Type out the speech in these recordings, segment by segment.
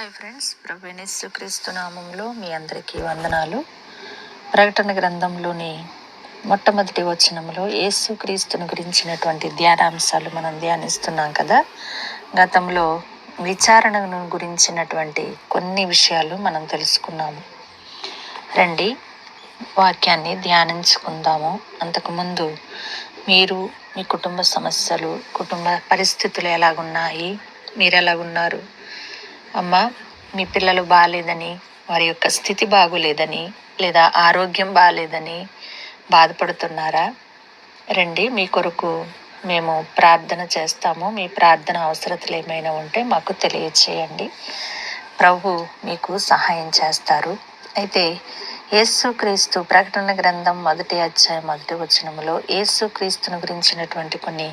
Hi friends ప్రభు క్రీస్తు నామంలో మీ అందరికీ వందనాలు. ప్రకటన గ్రంథంలోని మొట్టమొదటి వచనంలో యేసు క్రీస్తుని గురించినటువంటి ధ్యానాంశాలు మనం ధ్యానిస్తున్నాం కదా. గతంలో విచారణను గురించినటువంటి కొన్ని విషయాలు మనం తెలుసుకున్నాము. రండి వాక్యాన్ని ధ్యానించుకుందాము. అంతకుముందు మీరు మీ కుటుంబ సమస్యలు కుటుంబ పరిస్థితులు ఎలాగున్నాయి? మీరు ఎలాగున్నారు అమ్మా మీ పిల్లలు బాగాలేదని వారి యొక్క స్థితి బాగులేదని లేదా ఆరోగ్యం బాగాలేదని బాధపడుతున్నారా? రండి మీ కొరకు మేము ప్రార్థన చేస్తాము. మీ ప్రార్థన అవసరతలు ఏమైనా ఉంటే మాకు తెలియచేయండి. ప్రభు మీకు సహాయం చేస్తారు. అయితే యేసుక్రీస్తు ప్రకటన గ్రంథం మొదటి అధ్యాయం మొదటి వచనములో యేసుక్రీస్తును గురించినటువంటి కొన్ని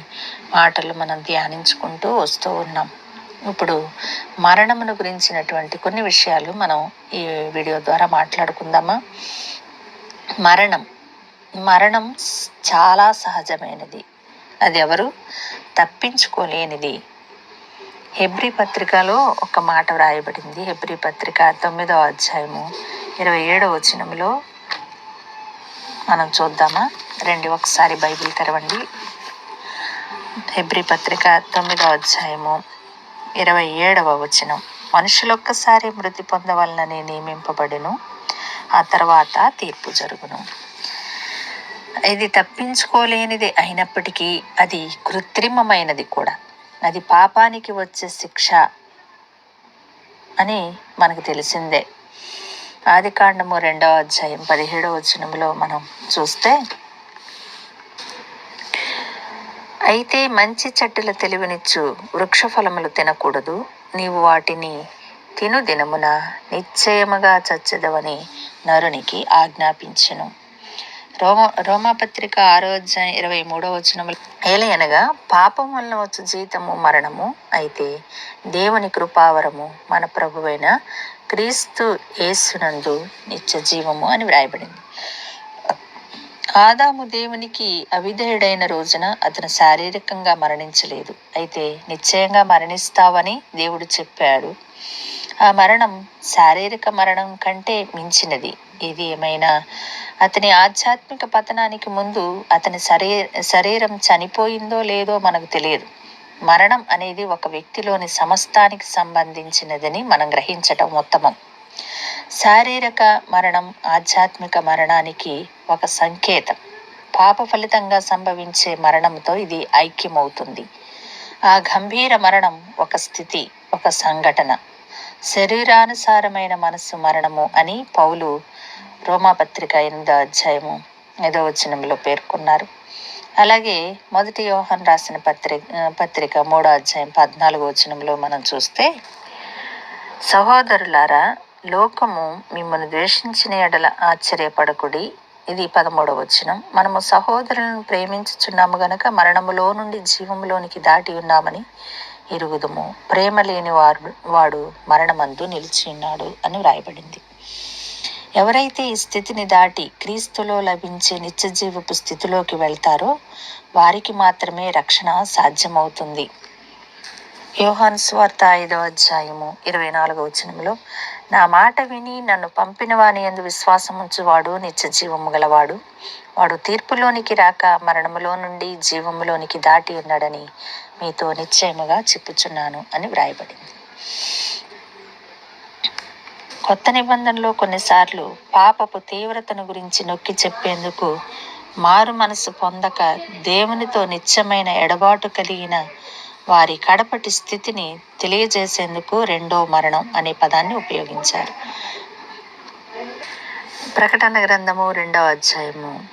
మాటలు మనం ధ్యానించుకుంటూ వస్తూ ఉన్నాం. ఇప్పుడు మరణమును గురించినటువంటి కొన్ని విషయాలు మనం ఈ వీడియో ద్వారా మాట్లాడుకుందామా? మరణం. మరణం చాలా సహజమైనది. అది ఎవరు? తప్పించుకోలేనిది. హెబ్రి పత్రికలో ఒక మాట వ్రాయబడింది. హెబ్రి పత్రిక తొమ్మిదవ అధ్యాయము ఇరవై ఏడవ వచనంలో మనం చూద్దామా? రండి ఒకసారి బైబిల్ తెరవండి. హెబ్రి పత్రిక తొమ్మిదవ అధ్యాయము ఇరవై ఏడవ వచనం. మనుషులొక్కసారి మృతి పొందవలనని నియమింపబడిను ఆ తర్వాత తీర్పు జరుగును. ఇది తప్పించుకోలేనిది అయినప్పటికీ అది కృత్రిమమైనది కూడా. అది పాపానికి వచ్చే శిక్ష అని మనకు తెలిసిందే. ఆది కాండము రెండవ అధ్యాయం పదిహేడవ వచనంలో మనం చూస్తే అయితే మంచి చెట్టుల తెలివినిచ్చు వృక్ష ఫలములు తినకూడదు. నీవు వాటిని తిను దినమున నిశ్చయముగా చచ్చదవని నరునికి ఆజ్ఞాపించను. రోమ రోమాపత్రిక ఆరో అధ్యాయం ఇరవై మూడో వచనములు ఏలయనగా పాపం వలన వచ్చు జీతము మరణము అయితే దేవుని కృపావరము మన ప్రభువైన క్రీస్తు యేసునందు నిత్య జీవము అని వ్రాయబడింది. ఆదాము దేవునికి అవిధేయుడైన రోజున అతను శారీరకంగా మరణించలేదు. అయితే నిశ్చయంగా మరణిస్తావని దేవుడు చెప్పాడు. ఆ మరణం శారీరక మరణం కంటే మించినది. ఇది ఏమైనా అతని ఆధ్యాత్మిక పతనానికి ముందు అతని శరీ శరీరం చనిపోయిందో లేదో మనకు తెలియదు. మరణం అనేది ఒక వ్యక్తిలోని సమస్తానికి సంబంధించినదని మనం గ్రహించటం ఉత్తమం. శారీరక మరణం ఆధ్యాత్మిక మరణానికి ఒక సంకేతం. పాప ఫలితంగా సంభవించే మరణంతో ఇది ఐక్యమవుతుంది. ఆ గంభీర మరణం ఒక స్థితి ఒక సంఘటన. శరీరానుసారమైన మనస్సు మరణము అని పౌలు రోమాపత్రిక ఎనిమిదో అధ్యాయము ఐదో వచనంలో పేర్కొన్నారు. అలాగే మొదటి యోహన్ రాసిన పత్రిక పత్రిక మూడో అధ్యాయం పద్నాలుగో వచనంలో మనం చూస్తే సహోదరులారా లోకము మిమ్మల్ని ద్వేషించిన ఎడల ఆశ్చర్యపడకుడి. ఇది పదమూడవ వచనం. మనము సహోదరులను ప్రేమించుచున్నాము గనక మరణములో నుండి జీవములోనికి దాటి ఉన్నామని ఇరుగుదుము ప్రేమ లేని వాడు వాడు మరణమందు నిలిచి ఉన్నాడు అని వ్రాయబడింది. ఎవరైతే ఈ స్థితిని దాటి క్రీస్తులో లభించే నిత్యజీవపు స్థితిలోకి వెళ్తారో వారికి మాత్రమే రక్షణ సాధ్యమవుతుంది. యోహాన్ స్వార్త ఐదో అధ్యాయము ఇరవై నాలుగో వచనంలో నా మాట విని నన్ను పంపిన వాని ఎందు విశ్వాసం ఉంచువాడు నిత్య జీవము గలవాడు. వాడు తీర్పులోనికి రాక మరణములో నుండి జీవములోనికి దాటి ఉన్నాడని మీతో నిశ్చయముగా చెప్పుచున్నాను అని వ్రాయబడింది. కొత్త నిబంధనలో కొన్నిసార్లు పాపపు తీవ్రతను గురించి నొక్కి చెప్పేందుకు మారు మనసు పొందక దేవునితో నిత్యమైన ఎడబాటు కలిగిన వారి కడపటి స్థితిని తెలియజేసేందుకు రెండో మరణం అనే పదాన్ని ఉపయోగించారు. ప్రకటన గ్రంథము రెండవ అధ్యాయము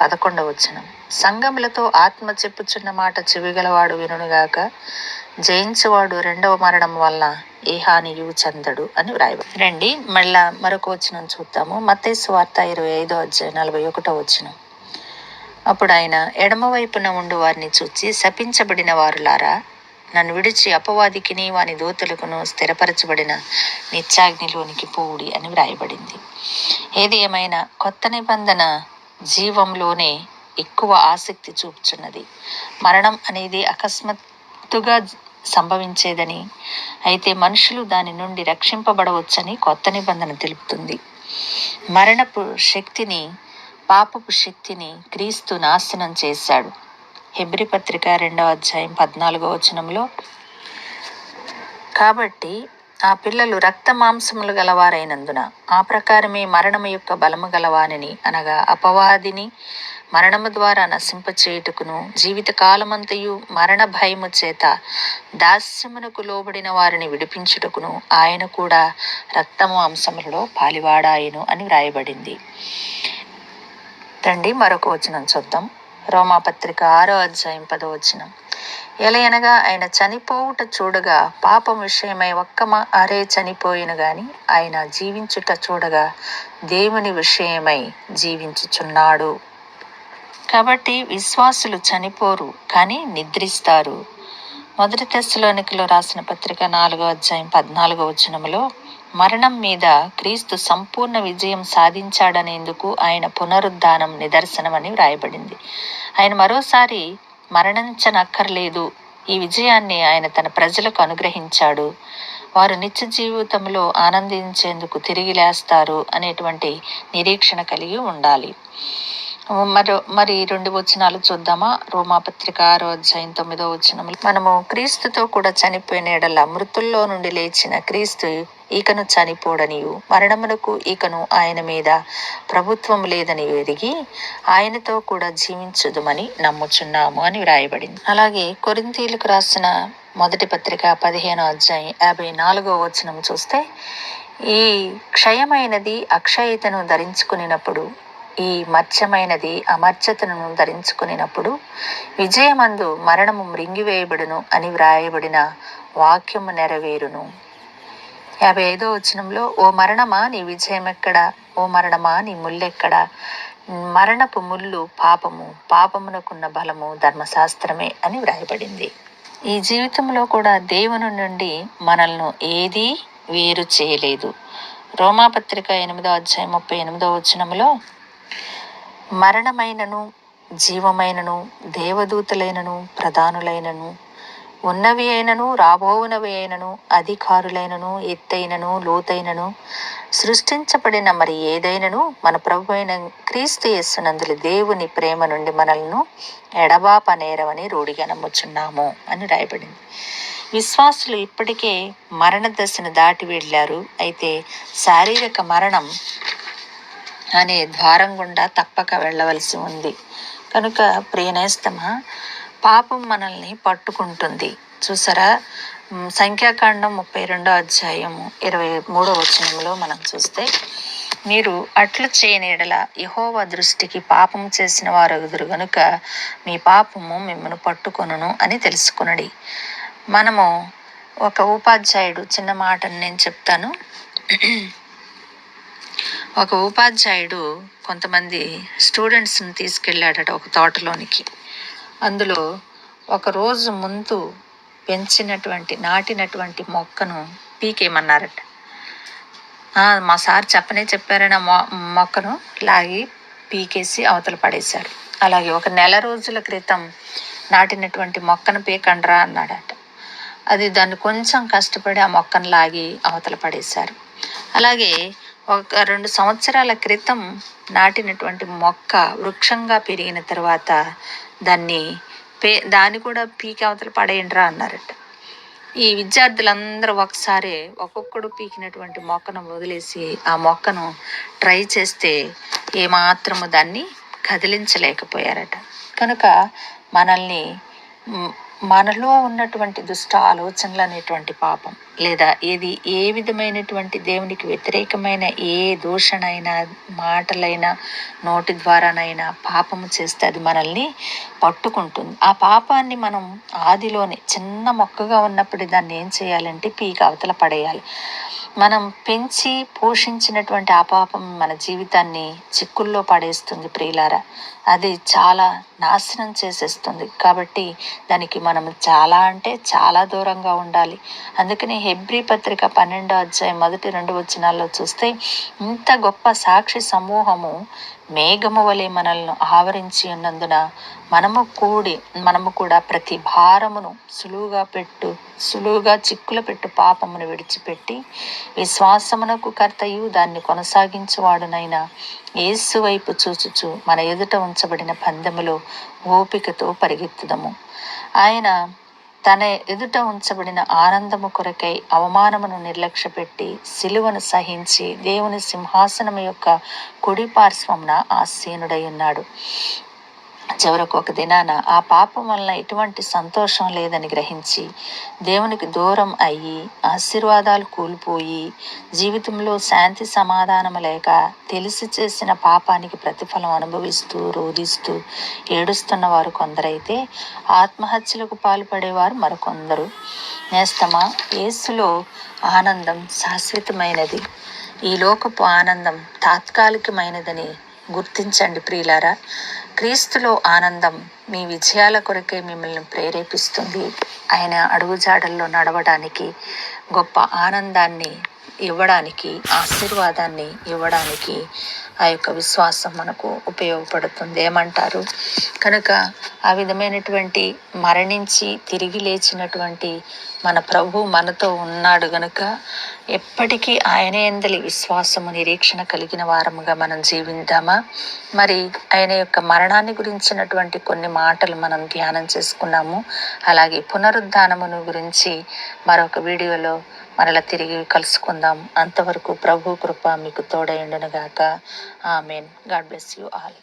పదకొండవ వచనం. సంగములతో ఆత్మ చెప్పుచున్న మాట చెవిగలవాడు వినుగాక జయించువాడు రెండవ మరణం వల్ల ఏ హానియు చెందడు అని వ్రాయబడి రండి మళ్ళా మరొక వచనం చూద్దాము. మత్తేసు వార్త ఇరవై ఐదో అధ్యాయం నలభై ఒకటో వచనం. అప్పుడు ఆయన ఎడమవైపున ఉండు వారిని చూచి శపించబడిన వారులారా నన్ను విడిచి అపవాదికిని వాని దూతలకును స్థిరపరచబడిన నిత్యాగ్నిలోనికి పోవుడి అని వ్రాయబడింది. ఏది ఏమైనా కొత్త నిబంధన జీవంలోనే ఎక్కువ ఆసక్తి చూపుచున్నది. మరణం అనేది అకస్మాత్తుగా సంభవించేదని అయితే మనుషులు దాని నుండి రక్షింపబడవచ్చని కొత్త నిబంధన తెలుపుతుంది. మరణపు శక్తిని పాపపు శక్తిని క్రీస్తు నాశనం చేశాడు. హెబ్రి పత్రిక రెండవ అధ్యాయం పద్నాలుగో వచనంలో కాబట్టి ఆ పిల్లలు రక్త మాంసములు గలవారైనందున ఆ ప్రకారమే మరణము యొక్క బలము గలవానిని అనగా అపవాదిని మరణము ద్వారా నశింపచేయుటకును జీవిత కాలమంతయు మరణ భయము చేత దాస్యమునకు లోబడిన వారిని విడిపించుటకును ఆయన కూడా రక్త మాంసములలో పాలివాడాయను అని వ్రాయబడింది. రండి మరొక వచనం చూద్దాం. రోమాపత్రిక ఆరో అధ్యాయం పదో వచనం. ఎలయనగా ఆయన చనిపోవుట చూడగా పాపం విషయమై ఒక్క అరే చనిపోయిన గాని ఆయన జీవించుట చూడగా దేవుని విషయమై జీవించుచున్నాడు. కాబట్టి విశ్వాసులు చనిపోరు కానీ నిద్రిస్తారు. మొదటి తెస్సులోనికలో రాసిన పత్రిక నాలుగో అధ్యాయం పద్నాలుగో వచనములో మరణం మీద క్రీస్తు సంపూర్ణ విజయం సాధించాడనేందుకు ఆయన పునరుద్ధానం నిదర్శనమని వ్రాయబడింది. ఆయన మరోసారి మరణించనక్కర్లేదు ఈ విజయాన్ని ఆయన తన ప్రజలకు అనుగ్రహించాడు. వారు నిత్య జీవితంలో ఆనందించేందుకు తిరిగి లేస్తారు అనేటువంటి నిరీక్షణ కలిగి ఉండాలి. మరో మరి రెండు వచనాలు చూద్దామా? రోమాపత్రిక ఆరో అధ్యాయం తొమ్మిదో వచనం మనము క్రీస్తుతో కూడా చనిపోయిన ఎడల మృతుల్లో నుండి లేచిన క్రీస్తు ఈకను చనిపోడనియు. మరణమునకు ఈకను ఆయన మీద ప్రభుత్వం లేదని ఎరిగి ఆయనతో కూడా జీవించుదుమని నమ్ముచున్నాము అని వ్రాయబడింది. అలాగే కొరింతీలకు రాసిన మొదటి పత్రిక పదిహేనో అధ్యాయం యాభై నాలుగో వచనం చూస్తే ఈ క్షయమైనది అక్షయతను ధరించుకునినప్పుడు ఈ మత్స్యమైనది అమర్చతను ధరించుకునినప్పుడు విజయమందు మరణము మృంగివేయబడును అని వ్రాయబడిన వాక్యము నెరవేరును. యాభై ఐదో వచనంలో ఓ మరణమా నీ విజయం ఎక్కడ ఓ మరణమా నీ ముల్లెక్కడ? మరణపు ముళ్ళు పాపము పాపమునకున్న బలము ధర్మశాస్త్రమే అని వ్రాయబడింది. ఈ జీవితంలో కూడా దేవుని నుండి మనల్ని ఏదీ వేరు చేయలేదు. రోమాపత్రిక ఎనిమిదో అధ్యాయం ముప్పై ఎనిమిదో వచనంలో మరణమైనను జీవమైనను దేవదూతలైనను ప్రధానులైనను ఉన్నవి అయినను రాబోవునవి అయినను అధికారులైనను ఎత్తైనను లోతైనను సృష్టించబడిన మరి ఏదైనను మన ప్రభు అయిన క్రీస్తు యేసునందులు దేవుని ప్రేమ నుండి మనల్ని ఎడబాప నేరవని రూఢిగా నమ్ముచున్నాము అని రాయబడింది. విశ్వాసులు ఇప్పటికే మరణ దశను దాటి వెళ్ళారు. అయితే శారీరక మరణం అనే ద్వారం గుండా తప్పక వెళ్ళవలసి ఉంది. కనుక ప్రియనేస్తమ పాపం మనల్ని పట్టుకుంటుంది. చూసారా? సంఖ్యాకాండం ముప్పై రెండో అధ్యాయము ఇరవై మూడో వచనంలో మనం చూస్తే మీరు అట్లు చేయనీడల యహోవ దృష్టికి పాపం చేసిన వారు ఎదురు గనుక మీ పాపము మిమ్మల్ని పట్టుకొనును అని తెలుసుకునడి. మనము ఒక ఉపాధ్యాయుడు చిన్న మాటను నేను చెప్తాను. ఒక ఉపాధ్యాయుడు కొంతమంది స్టూడెంట్స్ని తీసుకెళ్ళాడట ఒక తోటలోనికి. అందులో ఒక రోజు ముందు పెంచినటువంటి నాటినటువంటి మొక్కను పీకేయమన్నారట. మా సార్ చెప్పనే చెప్పారని ఆ మొ మొక్కను లాగి పీకేసి అవతల పడేశారు. అలాగే ఒక నెల రోజుల క్రితం నాటినటువంటి మొక్కను పీకండ్రా అన్నాడట. అది దాన్ని కొంచెం కష్టపడి ఆ మొక్కను లాగి అవతల పడేశారు. అలాగే ఒక రెండు సంవత్సరాల క్రితం నాటినటువంటి మొక్క వృక్షంగా పెరిగిన తర్వాత దాన్ని పే దాన్ని కూడా పీకి అవతల పడేయండిరా అన్నారట. ఈ విద్యార్థులందరూ ఒకసారి ఒక్కొక్కడు పీకినటువంటి మొక్కను వదిలేసి ఆ మొక్కను ట్రై చేస్తే ఏమాత్రము దాన్ని కదిలించలేకపోయారట. కనుక మనల్ని మనలో ఉన్నటువంటి దుష్ట ఆలోచనలు అనేటువంటి పాపం లేదా ఏది ఏ విధమైనటువంటి దేవునికి వ్యతిరేకమైన ఏ దూషణైనా మాటలైనా నోటి ద్వారానైనా పాపము చేస్తే అది మనల్ని పట్టుకుంటుంది. ఆ పాపాన్ని మనం ఆదిలోనే చిన్న మొక్కగా ఉన్నప్పుడు దాన్ని ఏం చేయాలంటే పీక అవతల పడేయాలి. మనం పెంచి పోషించినటువంటి ఆ పాపం మన జీవితాన్ని చిక్కుల్లో పడేస్తుంది ప్రియులారా. అది చాలా నాశనం చేసేస్తుంది. కాబట్టి దానికి మనం చాలా అంటే చాలా దూరంగా ఉండాలి. అందుకని హెబ్రి పత్రిక పన్నెండో అధ్యాయం మొదటి రెండు వచనాల్లో చూస్తే ఇంత గొప్ప సాక్షి సమూహము మేఘము వలె మనల్ని ఆవరించి ఉన్నందున మనము కూడి మనము కూడా ప్రతి భారమును సులువుగా పెట్టు సులువుగా చిక్కుల పెట్టు పాపమును విడిచిపెట్టి విశ్వాసమునకు కర్తయు దాన్ని కొనసాగించువాడునైనా ఏసు వైపు చూచుచు మన ఎదుట ఉంచబడిన పందెములో ఓపికతో పరిగెత్తుదము. ఆయన తన ఎదుట ఉంచబడిన ఆనందము కొరకై అవమానమును నిర్లక్ష్యపెట్టి సిలువను సహించి దేవుని సింహాసనము యొక్క కుడి పార్శ్వమున ఆసీనుడై ఉన్నాడు. చివరకు ఒక దినాన ఆ పాపం వలన ఎటువంటి సంతోషం లేదని గ్రహించి దేవునికి దూరం అయ్యి ఆశీర్వాదాలు కూలిపోయి జీవితంలో శాంతి సమాధానం లేక తెలిసి చేసిన పాపానికి ప్రతిఫలం అనుభవిస్తూ రోధిస్తూ ఏడుస్తున్న వారు కొందరైతే ఆత్మహత్యలకు పాల్పడేవారు మరికొందరు. నేస్తమా యేసులో ఆనందం శాశ్వతమైనది. ఈ లోకపు ఆనందం తాత్కాలికమైనదని గుర్తించండి ప్రియులారా. క్రీస్తులో ఆనందం మీ విజయాల కొరకే మిమ్మల్ని ప్రేరేపిస్తుంది. ఆయన అడుగుజాడల్లో నడవడానికి గొప్ప ఆనందాన్ని ఇవ్వడానికి ఆశీర్వాదాన్ని ఇవ్వడానికి ఆ యొక్క విశ్వాసం మనకు ఉపయోగపడుతుంది. ఏమంటారు? కనుక ఆ విధమైనటువంటి మరణించి తిరిగి లేచినటువంటి మన ప్రభు మనతో ఉన్నాడు గనుక ఎప్పటికీ ఆయన ఎందలి విశ్వాసము నిరీక్షణ కలిగిన వారముగా మనం జీవిద్దామా మరి ఆయన యొక్క మరణాన్ని గురించినటువంటి కొన్ని మాటలు మనం ధ్యానం చేసుకున్నాము. అలాగే పునరుద్ధానమును గురించి మరొక వీడియోలో మరలా తిరిగి కలుసుకుందాం. అంతవరకు ప్రభు కృప మీకు తోడైండునుగాక amen. God bless you all.